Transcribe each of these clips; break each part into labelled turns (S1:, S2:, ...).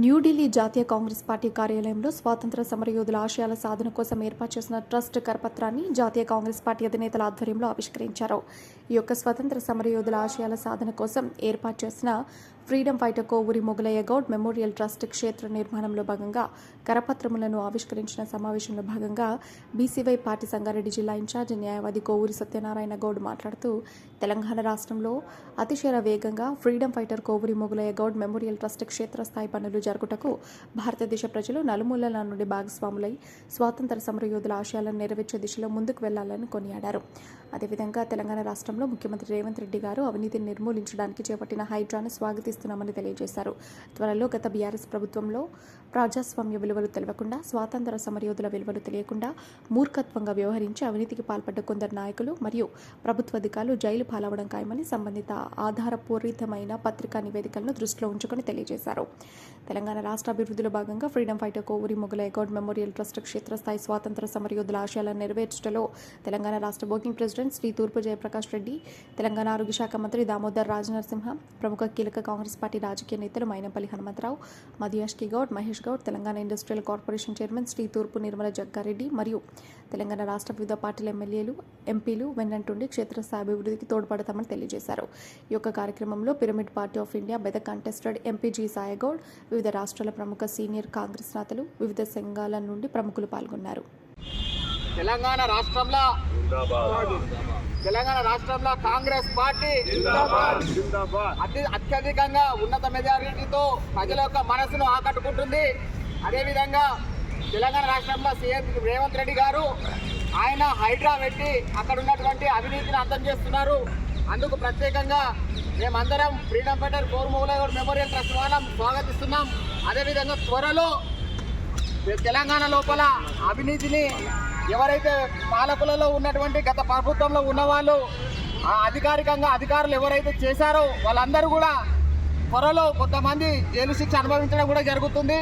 S1: న్యూఢిల్లీ జాతీయ కాంగ్రెస్ పార్టీ కార్యాలయంలో స్వాతంత్ర సమరయోధుల ఆశయాల సాధన కోసం ఏర్పాటు చేసిన ట్రస్ట్ కరపత్రాన్ని జాతీయ కాంగ్రెస్ పార్టీ అధినేతల ఆధ్వర్యంలో ఆవిష్కరించారు. ఈ యొక్క స్వతంత్ర సమరయోధుల ఆశయాల సాధన కోసం ఏర్పాటు చేసిన freedom fighter Kovuri Mogalaiah Goud memorial trust క్షేత్ర నిర్మాణంలో భాగంగా కరపత్రములను ఆవిష్కరించిన సమావేశంలో భాగంగా బీసీవై పార్టీ సంగారెడ్డి జిల్లా ఇన్ఛార్జ్ న్యాయవాది కోవూరి సత్యనారాయణ గౌడ్ మాట్లాడుతూ తెలంగాణ రాష్ట్రంలో అతిశయ వేగంగా freedom fighter Kovuri Mogalaiah Goud memorial trust క్షేత్రస్థాయి పనులు జరుగుటకు భారతదేశ ప్రజలు నలుమూలల నుండి భాగస్వాములై స్వాతంత్ర సమరయోధుల ఆశయాలను నెరవేర్చే దిశలో ముందుకు వెళ్ళాలని కొనియాడారు. అదేవిధంగా తెలంగాణ రాష్ట్రంలో ముఖ్యమంత్రి రేవంత్ రెడ్డి గారు అవినీతిని నిర్మూలించడానికి చేపట్టిన హైడ్రాను స్వాగతిస్తున్నామని తెలియజేశారు. త్వరలో గత బీఆర్ఎస్ ప్రభుత్వంలో ప్రజాస్వామ్య విలువలు తెలవకుండా స్వాతంత్ర సమరయోధుల విలువలు తెలియకుండా మూర్ఖత్వంగా వ్యవహరించి అవినీతికి పాల్పడ్డ కొందరు నాయకులు మరియు ప్రభుత్వ అధికారులు జైలు పాలవడం ఖాయమని సంబంధిత ఆధారపూరితమైన పత్రికా నివేదికలను దృష్టిలో ఉంచుకొని తెలియజేశారు. తెలంగాణ రాష్ట్ర అభివృద్ధిలో భాగంగా ఫ్రీడమ్ ఫైటర్ కోవూరి మొగల అకౌంట్ మెమోరియల్ ట్రస్ట్ క్షేత్రస్థాయి స్వాతంత్ర సమరయోధుల ఆశయాలను నెరవేర్చడంలో తెలంగాణ రాష్ట్ర వర్కింగ్ ప్రెసిడెంట్ శ్రీ తూర్పు జయప్రకాష్ రెడ్డి తెలంగాణ ఆరోగ్య శాఖ మంత్రి దామోదర్ రాజనరసింహ ప్రముఖ కీలక కాంగ్రెస్ పార్టీ రాజకీయ నేతలు Mynampally Hanumantha Rao Madhu Yashki Goud Mahesh Goud Telangana industrial corporation chairman Shri Thurpu Nirmala Jagga Reddy మరియు తెలంగాణ రాష్ట్ర వివిధ పార్టీల ఎమ్మెల్యేలు ఎంపీలు వెన్నంటుండి క్షేత్రస్థాయి అభివృద్ధికి తోడ్పడతామని తెలియజేశారు. ఈ యొక్క కార్యక్రమంలో పిరమిడ్ పార్టీ ఆఫ్ ఇండియా బెద కంటెస్టెడ్ ఎంపీ జి సాయగౌడ్ వివిధ రాష్ట్రాల ప్రముఖ సీనియర్ కాంగ్రెస్ నేతలు వివిధ సంఘాల నుండి ప్రముఖులు పాల్గొన్నారు.
S2: తెలంగాణ రాష్ట్రంలో తెలంగాణ రాష్ట్రంలో కాంగ్రెస్ పార్టీ అతి అత్యధికంగా ఉన్నత మెజారిటీతో ప్రజల యొక్క మనసును ఆకట్టుకుంటుంది. అదేవిధంగా తెలంగాణ రాష్ట్రంలో సీఎం రేవంత్ రెడ్డి గారు ఆయన హైడ్రా పెట్టి అక్కడ ఉన్నటువంటి అవినీతిని అంతం చేస్తున్నారు. అందుకు ప్రత్యేకంగా మేమందరం freedom fighter Korumula Goud memorial trust వాళ్ళం స్వాగతిస్తున్నాం. అదేవిధంగా త్వరలో తెలంగాణ లోపల అవినీతిని ఎవరైతే పాలకులలో ఉన్నటువంటి గత ప్రభుత్వంలో ఉన్నవాళ్ళు ఆ అధికారికంగా అధికారులు ఎవరైతే చేశారో వాళ్ళందరూ కూడా త్వరలో కొంతమంది జైలు శిక్ష అనుభవించడం కూడా జరుగుతుంది.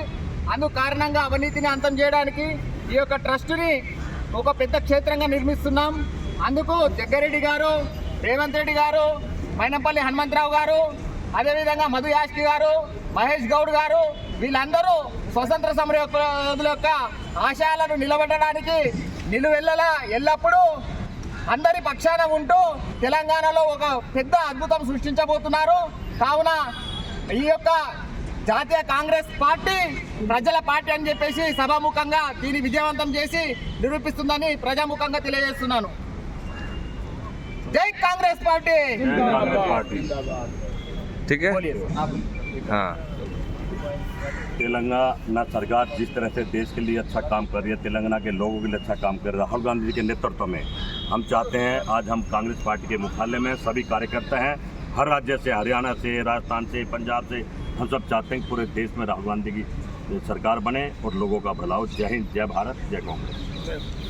S2: అందుకు కారణంగా అవినీతిని అంతం చేయడానికి ఈ యొక్క ట్రస్టుని ఒక పెద్ద క్షేత్రంగా నిర్మిస్తున్నాం. అందుకు జగ్గారెడ్డి గారు రేవంత్ రెడ్డి గారు మైనంపల్లి హనుమంతరావు గారు అదేవిధంగా మధు యాష్కి గారు మహేష్ గౌడ్ గారు వీళ్ళందరూ స్వతంత్ర సమర యొక్క ఆశయాలను నిలబెట్టడానికి నిలువెల్లలా ఎల్లప్పుడూ అందరి పక్షాన ఉంటూ తెలంగాణలో ఒక పెద్ద అద్భుతం సృష్టించబోతున్నారు కావున ఈ యొక్క జాతీయ కాంగ్రెస్ పార్టీ ప్రజల పార్టీ అని చెప్పేసి సభాముఖంగా దీన్ని విజయవంతం చేసి నిరూపిస్తుందని ప్రజాముఖంగా తెలియజేస్తున్నాను జై కాంగ్రెస్ పార్టీ
S3: ठीक है
S2: बोलिए
S3: हाँ
S4: तेलंगाना सरकार जिस तरह से देश के लिए अच्छा काम कर रही है, तेलंगाना के लोगों के लिए अच्छा काम कर रही है। राहुल गांधी जी के नेतृत्व में। हम चाहते हैं, आज हम कांग्रेस पार्टी के मुख्यालय में सभी कार्यकर्ता हैं, हर राज्य से, हरियाणा से, राजस्थान से, पंजाब से, हम सब चाहते हैं पूरे देश में राहुल गांधी की सरकार बने और लोगों का भला हो। जय हिंद, जय भारत, जय कांग्रेस।